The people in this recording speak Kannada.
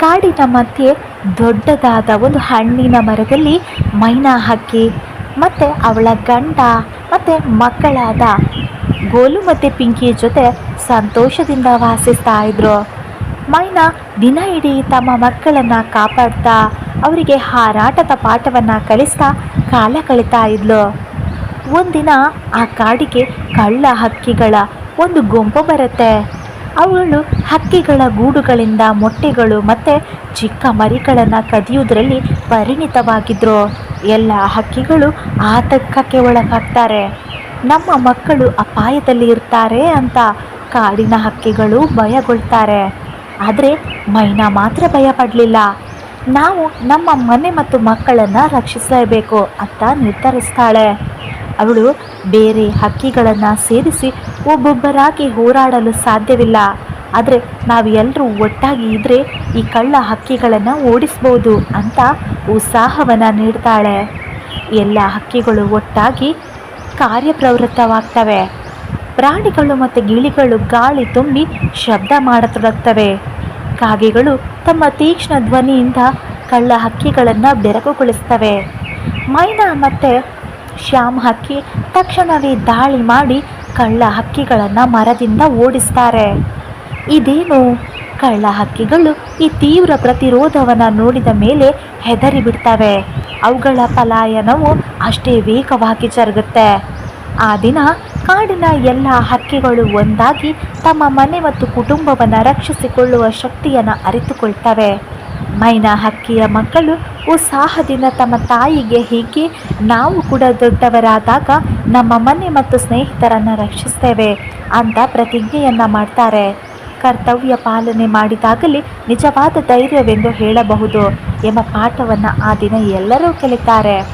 ಕಾಡಿನ ಮಧ್ಯೆ ದೊಡ್ಡದಾದ ಒಂದು ಹಣ್ಣಿನ ಮರದಲ್ಲಿ ಮೈನಾ ಹಕ್ಕಿ ಮತ್ತು ಅವಳ ಗಂಡ, ಮತ್ತು ಮಕ್ಕಳಾದ ಗೋಲು ಮತ್ತು ಪಿಂಕಿ ಜೊತೆ ಸಂತೋಷದಿಂದ ವಾಸಿಸ್ತಾ ಇದ್ರು. ಮೈನಾ ದಿನ ಇಡೀ ತಮ್ಮ ಮಕ್ಕಳನ್ನು ಕಾಪಾಡ್ತಾ, ಅವರಿಗೆ ಹಾರಾಟದ ಪಾಠವನ್ನು ಕಲಿಸ್ತಾ ಕಾಲ ಕಳೀತಾ ಇದ್ಲು. ಒಂದಿನ ಆ ಕಾಡಿಗೆ ಕಳ್ಳ ಹಕ್ಕಿಗಳ ಒಂದು ಗುಂಪು ಬರುತ್ತೆ. ಅವುಗಳು ಹಕ್ಕಿಗಳ ಗೂಡುಗಳಿಂದ ಮೊಟ್ಟೆಗಳು ಮತ್ತು ಚಿಕ್ಕ ಮರಿಗಳನ್ನು ಕದಿಯುವುದರಲ್ಲಿ ಪರಿಣಿತವಾಗಿದ್ದರು ಎಲ್ಲ ಹಕ್ಕಿಗಳು ಆತಂಕಕ್ಕೆ ಒಳಗಾಗ್ತಾರೆ. ನಮ್ಮ ಮಕ್ಕಳು ಅಪಾಯದಲ್ಲಿ ಇರ್ತಾರೆ ಅಂತ ಕಾಡಿನ ಹಕ್ಕಿಗಳು ಭಯಗೊಳ್ತಾರೆ. ಆದರೆ ಮೈನಾ ಮಾತ್ರ ಭಯ ಪಡಲಿಲ್ಲ. ನಾವು ನಮ್ಮ ಮನೆ ಮತ್ತು ಮಕ್ಕಳನ್ನು ರಕ್ಷಿಸಲೇಬೇಕು ಅಂತ ನಿರ್ಧರಿಸ್ತಾಳೆ. ಅವಳು ಬೇರೆ ಹಕ್ಕಿಗಳನ್ನು ಸೇರಿಸಿ ಒಬ್ಬೊಬ್ಬರಾಗಿ ಹೋರಾಡಲು ಸಾಧ್ಯವಿಲ್ಲ. ಆದರೆ ನಾವು ಎಲ್ಲರೂ ಒಟ್ಟಾಗಿ ಇದ್ದರೆ ಈ ಕಳ್ಳ ಹಕ್ಕಿಗಳನ್ನು ಓಡಿಸ್ಬೋದು ಅಂತ ಉತ್ಸಾಹವನ್ನು ನೀಡ್ತಾಳೆ. ಎಲ್ಲ ಹಕ್ಕಿಗಳು ಒಟ್ಟಾಗಿ ಕಾರ್ಯಪ್ರವೃತ್ತವಾಗ್ತವೆ. ಪ್ರಾಣಿಗಳು ಮತ್ತು ಗಿಳಿಗಳು ಗಾಳಿ ತುಂಬಿ ಶಬ್ದ ಮಾಡತೊಡಗ್ತವೆ. ಕಾಗೆಗಳು ತಮ್ಮ ತೀಕ್ಷ್ಣ ಧ್ವನಿಯಿಂದ ಕಳ್ಳ ಹಕ್ಕಿಗಳನ್ನು ಬೆರಕುಗೊಳಿಸ್ತವೆ ಮೈನಾ ಮತ್ತು ಶ್ಯಾಮ್ ಹಕ್ಕಿ ತಕ್ಷಣವೇ ದಾಳಿ ಮಾಡಿ ಕಳ್ಳ ಹಕ್ಕಿಗಳನ್ನು ಮರದಿಂದ ಓಡಿಸ್ತಾರೆ. ಇದೇನು? ಕಳ್ಳ ಹಕ್ಕಿಗಳು ಈ ತೀವ್ರ ಪ್ರತಿರೋಧವನ್ನು ನೋಡಿದ ಮೇಲೆ ಹೆದರಿ ಬಿಡ್ತವೆ. ಅವುಗಳ ಪಲಾಯನವು ಅಷ್ಟೇ ವೇಗವಾಗಿ ಜರುಗುತ್ತೆ. ಆ ದಿನ ಕಾಡಿನ ಎಲ್ಲ ಹಕ್ಕಿಗಳು ಒಂದಾಗಿ ತಮ್ಮ ಮನೆ ಮತ್ತು ಕುಟುಂಬವನ್ನು ರಕ್ಷಿಸಿಕೊಳ್ಳುವ ಶಕ್ತಿಯನ್ನು ಅರಿತುಕೊಳ್ತವೆ. ಮೈನಾ ಹಕ್ಕಿಯ ಮಕ್ಕಳು ಉತ್ಸಾಹದಿಂದ ತಮ್ಮ ತಾಯಿಗೆ ಹೀಗೆ ನಾವು ಕೂಡ ದೊಡ್ಡವರಾದಾಗ ನಮ್ಮ ಮನೆ ಮತ್ತು ಸ್ನೇಹಿತರನ್ನು ರಕ್ಷಿಸ್ತೇವೆ ಅಂತ ಪ್ರತಿಜ್ಞೆಯನ್ನು ಮಾಡ್ತಾರೆ. ಕರ್ತವ್ಯ ಪಾಲನೆ ಮಾಡಿದಾಗಲೇ ನಿಜವಾದ ಧೈರ್ಯವೆಂದು ಹೇಳಬಹುದು ಎಂಬ ಪಾಠವನ್ನು ಆ ದಿನ ಎಲ್ಲರೂ ಕಲಿತಾರೆ